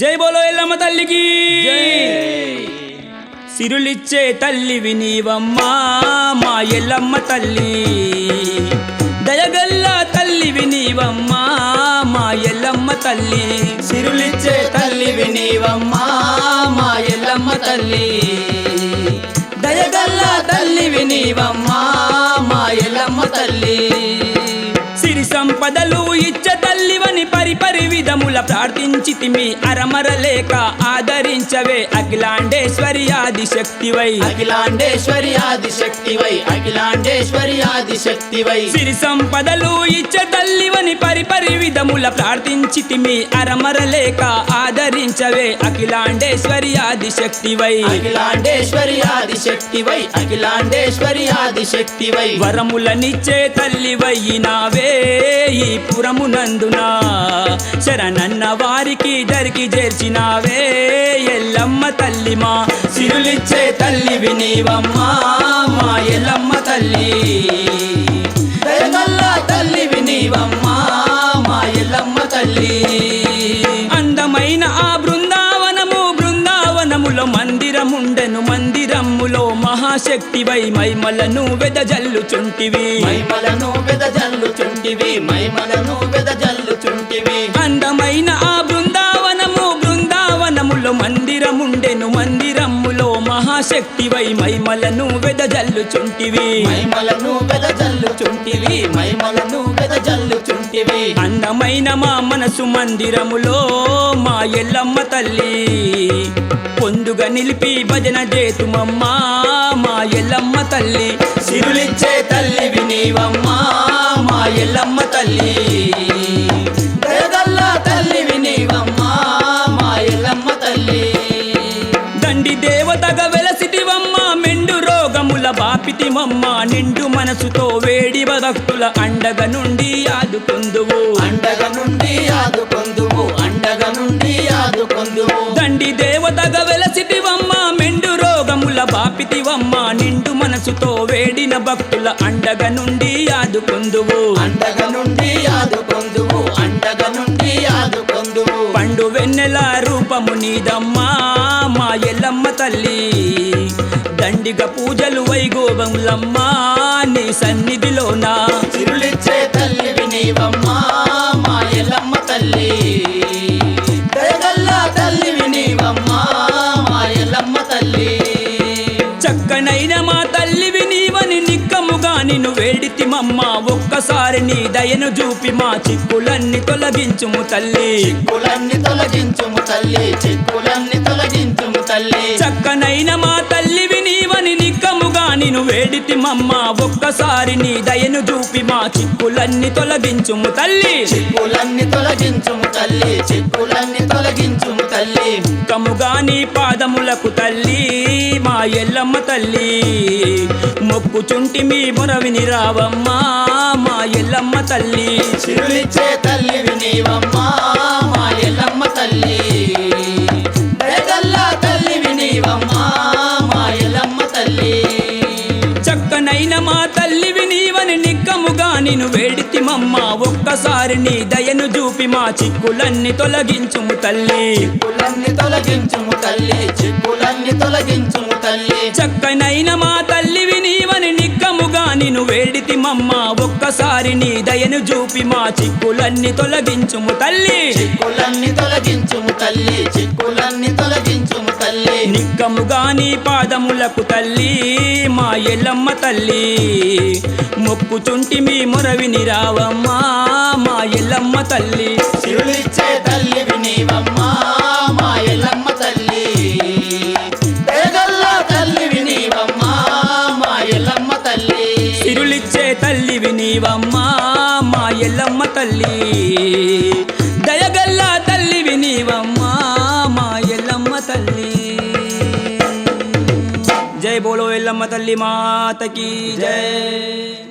జై బోలో ఎల్లమ్మ తల్లికి. సిరులిచ్చే తల్లివి నీవమ్మా మా ఎల్లమ్మ తల్లి. దయగల్ల తల్లివి నీవమ్మా మా ఎల్లమ్మ తల్లి. సిరులిచ్చే తల్లివి నీవమ్మా మా ఎల్లమ్మ తల్లి. దయగల్ల తల్లివి నీవమ్మా మా ఎల్లమ్మ తల్లి. సిరి సంపదలు విధముల ప్రార్థించితిమి అరమరలేక ఆదరించవే. అఖిలాండేశ్వరి ఆది శక్తివై అఖిలాండేశ్వరి ఆది శక్తివై అఖిలాండేశ్వరి ఆది శక్తివై సిరి సంపదలు ఇచ్చ తల్లివని పరిపరి విధముల ప్రార్థించితిమి అరమరలేక ఆదరించవే. అఖిలాండేశ్వరి ఆది శక్తివై అఖిలాండేశ్వరి ఆది శక్తివై అఖిలాండేశ్వరి ఆది శక్తివై వరములనిచ్చే తల్లివయ్యినావే. ఈ పురమునందునా? శరణన్న వారికి దరికి చేర్చినావే ఎల్లమ్మ తల్లి మా సిరులిచ్చే తల్లి వినీవమ్మా మా ఎల్లమ్మ తల్లి. తల్లి వినీవమ్మా మా ఎల్లమ్మ తల్లి. అందమైన ఆ బృందావనము బృందావనములో మందిరముండెను మందిరములో మహాశక్తివై మైమలను వెదజల్లుచుంటివి. మైమలను వెదజల్లుచుంటివి మైమలను వెదజల్లుచుంటివి. అందమైన ఆ బృందావనము బృందావనములో మందిరముండెను మందిరములో మహాశక్తివై మైమలను వెదజల్లుచుంటివి. మైమలను వెదజల్లుచుంటివి మైమలను వెదజల్లుచుంటివి. అందమైన మా మనసు మందిరములో మా ఎల్లమ్మ తల్లి. పొందుగా నిలిపి భజన చేతుమమ్మా మా ఎల్లమ్మ తల్లి. సిరులిచ్చే తల్లివి నీవమ్మా. ఎల్లమ్మ తల్లి. దయగల్ల తల్లివి నీవమ్మా మా ఎల్లమ్మ తల్లి. దండి దేవతగా వెలసిటివమ్మ మెండు రోగముల బాపితిమమ్మ నిండు మనసుతో వేడి భక్తుల అండగ నుండి ఆదుకొందువు. అండగ నుండి ఆదుకొందువు అండగ నుండి ఆదుకొందువు. దండి దేవతగా వెలసిటివమ్మ మెండు రోగముల బాపితివమ్మ నిండు మనసుతో వేడిన భక్తుల అండగ నుండి ఆదుకొందువు. ఇదమ్మా మా ఎల్లమ్మ తల్లి. దండిగ పూజలు వైగోవములమ్మా నీ సన్నిధిలోనా? చిరులిచ్చే తల్లివి నీవమ్మా మా ఎల్లమ్మ తల్లి. నిన్ను వేడితిమమ్మ ఒక్కసారి నీ దయను చూపి మా చిక్కులన్నీ తొలగించుము తల్లి. చిక్కులన్నీ తొలగించుము తల్లి చిక్కులన్నీ తొలగించుము తల్లి. చక్కనైన మా తల్లివి నీవని నిక్కముగా నిన్ను వేడితిమమ్మ ఒక్కసారి నీ దయను చూపి మా చిక్కులన్నీ తొలగించుము తల్లి. చిక్కులన్నీ తొలగించుము తల్లి చిక్కులన్నీ తొలగించుము తల్లి నీ పాదములకు తల్లి మా ఎల్లమ్మ తల్లి. మొక్కుచుంటి మీ మొరవిని రావమ్మా మా ఎల్లమ్మ తల్లి. చిరులిచ్చే తల్లివి నీవమ్మా మా ఎల్లమ్మ నిన్ను వేడితిమమ్మ ఒక్కసారి నీ దయను చూపి మా చిక్కులన్నీ తొలగించుము తల్లి. చిక్కులన్నీ తొలగించుము తల్లి చిక్కులన్నీ తొలగించుము తల్లి. చక్కనైన మా తల్లివి నీవని నిక్కముగా నిన్ను వేడితిమమ్మ ఒక్కసారి నీ దయను చూపి మా చిక్కులన్నీ తొలగించుము తల్లి. చిక్కులన్నీ తొలగించుము తల్లి చిక్కులన్నీ తొలగించుము తల్లి నిక్కముగా నీ పాదములకు తల్లి మా ఎల్లమ్మ తల్లి. మొక్కుచుంటి మీ మొరవిని రావమ్మా మా ఎల్లమ్మ తల్లి. మా ఎల్లమ్మ తల్లి. దయగల్ల తల్లివి నీవమ్మా మా ఎల్లమ్మ తల్లి. సిరులిచ్చే మా ఎల్లమ్మ తల్లి. జై బోలో ఎల్లమ్మ తల్లి మాతకి జై